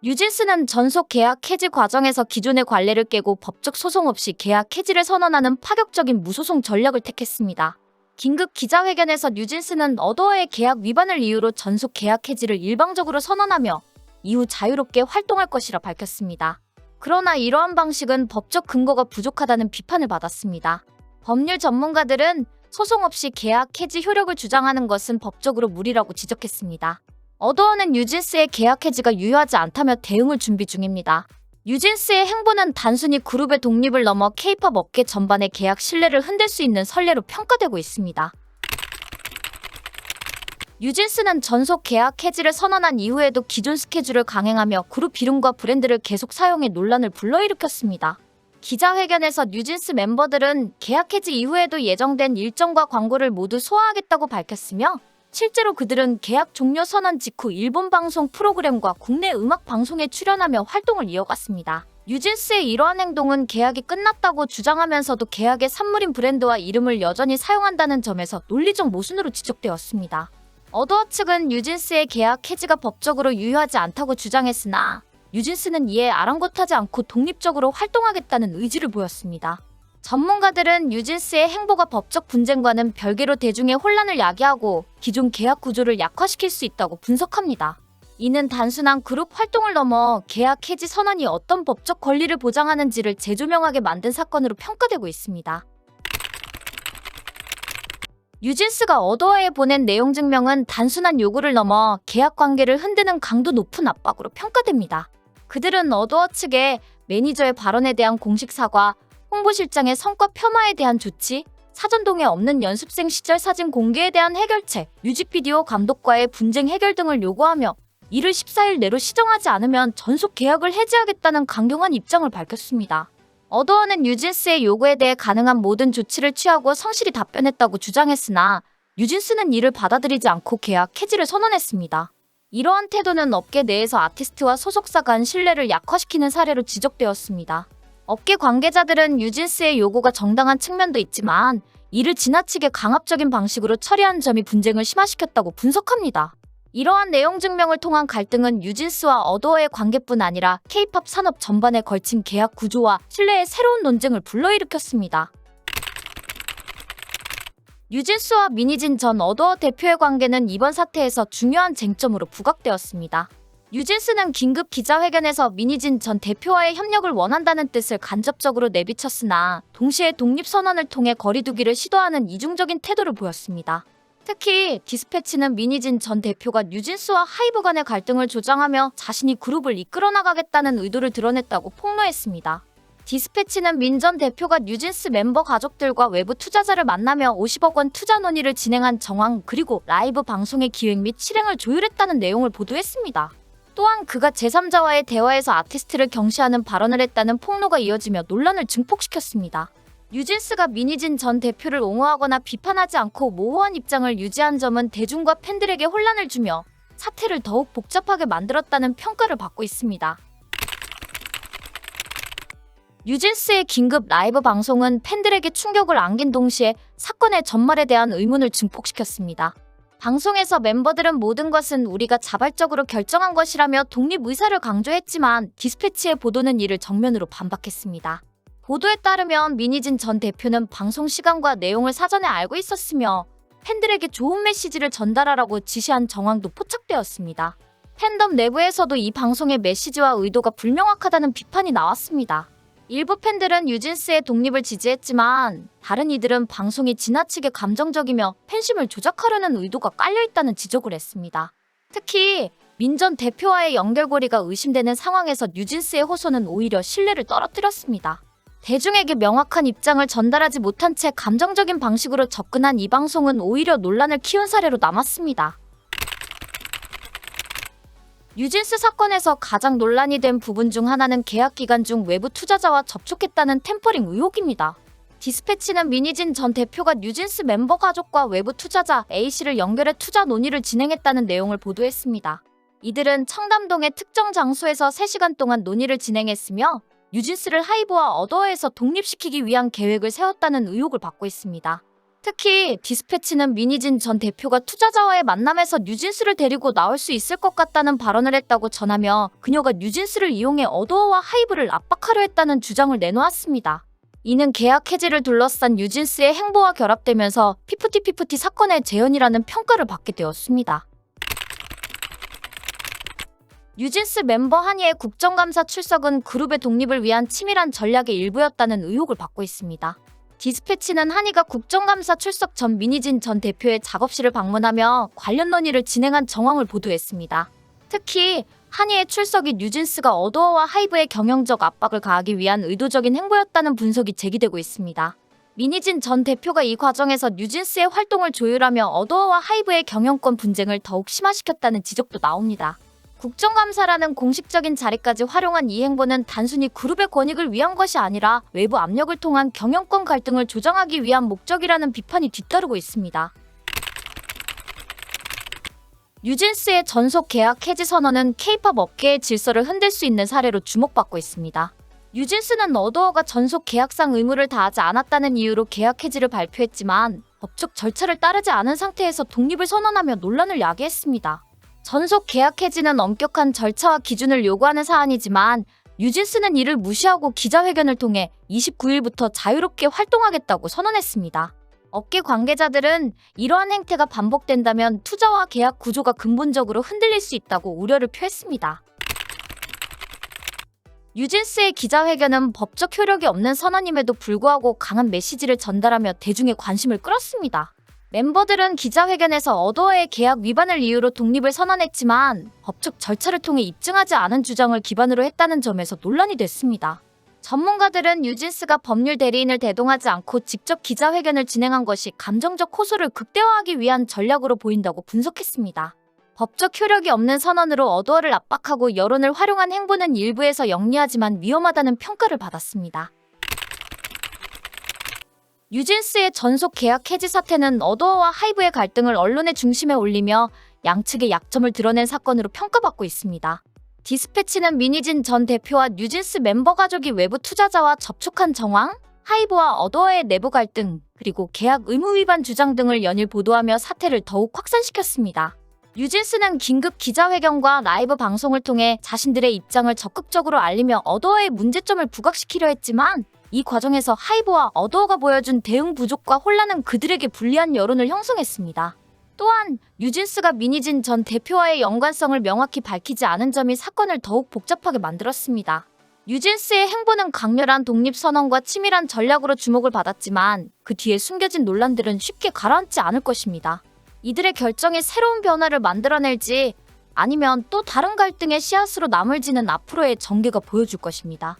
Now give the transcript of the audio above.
뉴진스는 전속 계약 해지 과정에서 기존의 관례를 깨고 법적 소송 없이 계약 해지를 선언하는 파격적인 무소송 전략을 택했습니다. 긴급 기자회견에서 뉴진스는 어도어의 계약 위반을 이유로 전속 계약 해지를 일방적으로 선언하며 이후 자유롭게 활동할 것이라 밝혔습니다. 그러나 이러한 방식은 법적 근거가 부족하다는 비판을 받았습니다. 법률 전문가들은 소송 없이 계약 해지 효력을 주장하는 것은 법적으로 무리라고 지적했습니다. 어도어는 뉴진스의 계약 해지가 유효하지 않다며 대응을 준비 중입니다. 뉴진스의 행보는 단순히 그룹의 독립을 넘어 케이팝 업계 전반의 계약 신뢰를 흔들 수 있는 선례로 평가되고 있습니다. 뉴진스는 전속 계약 해지를 선언한 이후에도 기존 스케줄을 강행하며 그룹 이름과 브랜드를 계속 사용해 논란을 불러일으켰습니다. 기자회견에서 뉴진스 멤버들은 계약 해지 이후에도 예정된 일정과 광고를 모두 소화하겠다고 밝혔으며 실제로 그들은 계약 종료 선언 직후 일본 방송 프로그램과 국내 음악 방송에 출연하며 활동을 이어갔습니다. 뉴진스의 이러한 행동은 계약이 끝났다고 주장하면서도 계약의 산물인 브랜드와 이름을 여전히 사용한다는 점에서 논리적 모순으로 지적되었습니다. 어도어 측은 뉴진스의 계약 해지가 법적으로 유효하지 않다고 주장했으나 뉴진스는 이에 아랑곳하지 않고 독립적으로 활동하겠다는 의지를 보였습니다. 전문가들은 뉴진스의 행보가 법적 분쟁과는 별개로 대중의 혼란을 야기하고 기존 계약 구조를 약화시킬 수 있다고 분석합니다. 이는 단순한 그룹 활동을 넘어 계약 해지 선언이 어떤 법적 권리를 보장하는지를 재조명하게 만든 사건으로 평가되고 있습니다. 뉴진스가 어도어에 보낸 내용 증명은 단순한 요구를 넘어 계약 관계를 흔드는 강도 높은 압박으로 평가됩니다. 그들은 어도어 측의 매니저의 발언에 대한 공식 사과, 홍보실장의 성과 폄하에 대한 조치, 사전동에 없는 연습생 시절 사진 공개에 대한 해결책, 뮤직비디오 감독과의 분쟁 해결 등을 요구하며 이를 14일 내로 시정하지 않으면 전속 계약을 해지하겠다는 강경한 입장을 밝혔습니다. 어도어는 뉴진스의 요구에 대해 가능한 모든 조치를 취하고 성실히 답변했다고 주장했으나 뉴진스는 이를 받아들이지 않고 계약 해지를 선언했습니다. 이러한 태도는 업계 내에서 아티스트와 소속사 간 신뢰를 약화시키는 사례로 지적되었습니다. 업계 관계자들은 뉴진스의 요구가 정당한 측면도 있지만 이를 지나치게 강압적인 방식으로 처리한 점이 분쟁을 심화시켰다고 분석합니다. 이러한 내용 증명을 통한 갈등은 뉴진스와 어도어의 관계뿐 아니라 케이팝 산업 전반에 걸친 계약 구조와 신뢰의 새로운 논쟁을 불러일으켰습니다. 뉴진스와 미니진 전 어도어 대표의 관계는 이번 사태에서 중요한 쟁점으로 부각되었습니다. 뉴진스는 긴급 기자회견에서 미니진 전 대표와의 협력을 원한다는 뜻을 간접적으로 내비쳤으나 동시에 독립선언을 통해 거리두기를 시도하는 이중적인 태도를 보였습니다. 특히 디스패치는 미니진 전 대표가 뉴진스와 하이브 간의 갈등을 조장하며 자신이 그룹을 이끌어 나가겠다는 의도를 드러냈다고 폭로했습니다. 디스패치는 민 전 대표가 뉴진스 멤버 가족들과 외부 투자자를 만나며 50억 원 투자 논의를 진행한 정황 그리고 라이브 방송의 기획 및 실행을 조율했다는 내용을 보도했습니다. 또한 그가 제3자와의 대화에서 아티스트를 경시하는 발언을 했다는 폭로가 이어지며 논란을 증폭시켰습니다. 뉴진스가 미니진 전 대표를 옹호하거나 비판하지 않고 모호한 입장을 유지한 점은 대중과 팬들에게 혼란을 주며 사태를 더욱 복잡하게 만들었다는 평가를 받고 있습니다. 뉴진스의 긴급 라이브 방송은 팬들에게 충격을 안긴 동시에 사건의 전말에 대한 의문을 증폭시켰습니다. 방송에서 멤버들은 모든 것은 우리가 자발적으로 결정한 것이라며 독립 의사를 강조했지만 디스패치의 보도는 이를 정면으로 반박했습니다. 보도에 따르면 미니진 전 대표는 방송 시간과 내용을 사전에 알고 있었으며 팬들에게 좋은 메시지를 전달하라고 지시한 정황도 포착되었습니다. 팬덤 내부에서도 이 방송의 메시지와 의도가 불명확하다는 비판이 나왔습니다. 일부 팬들은 뉴진스의 독립을 지지했지만 다른 이들은 방송이 지나치게 감정적이며 팬심을 조작하려는 의도가 깔려있다는 지적을 했습니다. 특히 민전 대표와의 연결고리가 의심되는 상황에서 뉴진스의 호소는 오히려 신뢰를 떨어뜨렸습니다. 대중에게 명확한 입장을 전달하지 못한 채 감정적인 방식으로 접근한 이 방송은 오히려 논란을 키운 사례로 남았습니다. 뉴진스 사건에서 가장 논란이 된 부분 중 하나는 계약 기간 중 외부 투자자와 접촉했다는 템퍼링 의혹입니다. 디스패치는 미니진 전 대표가 뉴진스 멤버 가족과 외부 투자자 A씨를 연결해 투자 논의를 진행했다는 내용을 보도했습니다. 이들은 청담동의 특정 장소에서 3시간 동안 논의를 진행했으며 뉴진스를 하이브와 어더에서 독립시키기 위한 계획을 세웠다는 의혹을 받고 있습니다. 특히 디스패치는 미니진 전 대표가 투자자와의 만남에서 뉴진스를 데리고 나올 수 있을 것 같다는 발언을 했다고 전하며 그녀가 뉴진스를 이용해 어도어와 하이브를 압박하려 했다는 주장을 내놓았습니다. 이는 계약 해지를 둘러싼 뉴진스의 행보와 결합되면서 피프티 피프티 사건의 재현이라는 평가를 받게 되었습니다. 뉴진스 멤버 한이의 국정감사 출석은 그룹의 독립을 위한 치밀한 전략의 일부였다는 의혹을 받고 있습니다. 디스패치는 한이가 국정감사 출석 전 미니진 전 대표의 작업실을 방문하며 관련 논의를 진행한 정황을 보도했습니다. 특히 한이의 출석이 뉴진스가 어도어와 하이브의 경영적 압박을 가하기 위한 의도적인 행보였다는 분석이 제기되고 있습니다. 미니진 전 대표가 이 과정에서 뉴진스의 활동을 조율하며 어도어와 하이브의 경영권 분쟁을 더욱 심화시켰다는 지적도 나옵니다. 국정감사라는 공식적인 자리까지 활용한 이 행보는 단순히 그룹의 권익을 위한 것이 아니라 외부 압력을 통한 경영권 갈등을 조정하기 위한 목적이라는 비판이 뒤따르고 있습니다. 뉴진스의 전속 계약 해지 선언은 케이팝 업계의 질서를 흔들 수 있는 사례로 주목받고 있습니다. 뉴진스는 어도어가 전속 계약상 의무를 다하지 않았다는 이유로 계약 해지를 발표했지만 법적 절차를 따르지 않은 상태에서 독립을 선언하며 논란을 야기했습니다. 전속 계약 해지는 엄격한 절차와 기준을 요구하는 사안이지만 뉴진스는 이를 무시하고 기자회견을 통해 29일부터 자유롭게 활동하겠다고 선언했습니다. 업계 관계자들은 이러한 행태가 반복된다면 투자와 계약 구조가 근본적으로 흔들릴 수 있다고 우려를 표했습니다. 뉴진스의 기자회견은 법적 효력이 없는 선언임에도 불구하고 강한 메시지를 전달하며 대중의 관심을 끌었습니다. 멤버들은 기자회견에서 어도어의 계약 위반을 이유로 독립을 선언했지만 법적 절차를 통해 입증하지 않은 주장을 기반으로 했다는 점에서 논란이 됐습니다. 전문가들은 뉴진스가 법률 대리인을 대동하지 않고 직접 기자회견을 진행한 것이 감정적 호소를 극대화하기 위한 전략으로 보인다고 분석했습니다. 법적 효력이 없는 선언으로 어도어를 압박하고 여론을 활용한 행보는 일부에서 영리하지만 위험하다는 평가를 받았습니다. 뉴진스의 전속 계약 해지 사태는 어도어와 하이브의 갈등을 언론의 중심에 올리며 양측의 약점을 드러낸 사건으로 평가받고 있습니다. 디스패치는 미니진 전 대표와 뉴진스 멤버 가족이 외부 투자자와 접촉한 정황, 하이브와 어도어의 내부 갈등, 그리고 계약 의무 위반 주장 등을 연일 보도하며 사태를 더욱 확산시켰습니다. 뉴진스는 긴급 기자회견과 라이브 방송을 통해 자신들의 입장을 적극적으로 알리며 어도어의 문제점을 부각시키려 했지만 이 과정에서 하이브와 어도어가 보여준 대응 부족과 혼란은 그들에게 불리한 여론을 형성했습니다. 또한 뉴진스가 미니진 전 대표와의 연관성을 명확히 밝히지 않은 점이 사건을 더욱 복잡하게 만들었습니다. 뉴진스의 행보는 강렬한 독립선언과 치밀한 전략으로 주목을 받았지만 그 뒤에 숨겨진 논란들은 쉽게 가라앉지 않을 것입니다. 이들의 결정이 새로운 변화를 만들어낼지 아니면 또 다른 갈등의 씨앗으로 남을지는 앞으로의 전개가 보여줄 것입니다.